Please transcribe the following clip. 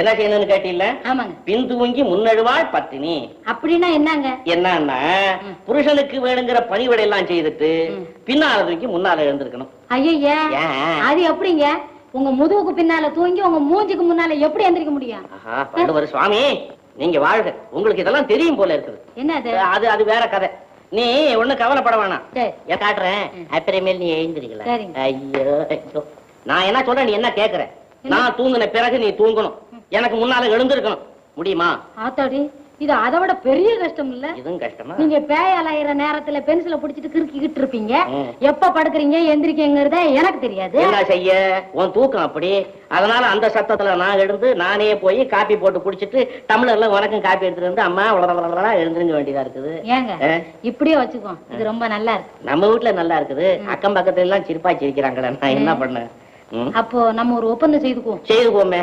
என்ன செய்யணும்னு ஆமாங்க. பின் தூங்கி முன்னழுவாள் பத்தினி. அப்படின்னா என்னங்க? என்னன்னா புருஷனுக்கு வேணுங்கிற பணிவிடை எல்லாம் செய்துட்டு. பின்னால தூக்கி முன்னால எழுந்திருக்கணும். ஐயா அது எப்படிங்க? உங்க முதுகுக்கு பின்னால தூங்கி உங்க மூஞ்சிக்கு முன்னால எப்படி எந்திரிக்க முடியும்? வள்ளுவர் சுவாமி நீங்க வாழ்க. உங்களுக்கு இதெல்லாம் தெரியும் போல இருக்குது. என்னது? அது அது வேற கதை. நீ ஒண்ணும் கவலைப்பட வேணாம். காட்டுறேன். அப்புறமேல் நீ எழுந்திருக்கல. ஐயோ ஐயோ. நான் என்ன சொல்றேன் நீ என்ன கேக்குற? நான் தூங்குன பிறகு நீ தூங்கணும். எனக்கு முன்னால எழுந்திருக்கணும். முடியுமா? ஆத்தாடி இது அதை விட பெரிய கஷ்டம் இல்ல? இதுவும் கஷ்டமா? நீங்க பேய் அலையிற நேரத்துல பென்சில புடிச்சிட்டு கிறுக்கிக்கிட்டு இருப்பீங்க. எப்ப படுக்குறீங்க எந்திரிக்கங்கிறத எனக்கு தெரியாது. என்ன செய்ய? உன் தூக்கம் அப்படி. அதனால அந்த சத்தத்துல நான் எழுந்து நானே போய் காப்பி போட்டு குடிச்சிட்டு டம்ளர்ல உனக்கும் காப்பி எடுத்துட்டு வந்து அம்மா உலகளா எழுந்திருக்க வேண்டியதா இருக்குது. ஏங்க? இப்படியே வச்சுக்கோ. இது ரொம்ப நல்லா இருக்கு. நம்ம வீட்டுல நல்லா இருக்குது. அக்கம் பக்கத்துல எல்லாம் சிரிப்பா சிரிக்கிறாங்களே. நான் என்ன பண்ணேன்? அப்போ நம்ம ஒரு ஒப்பந்தம் செய்துக்குவோம். செய்து போமே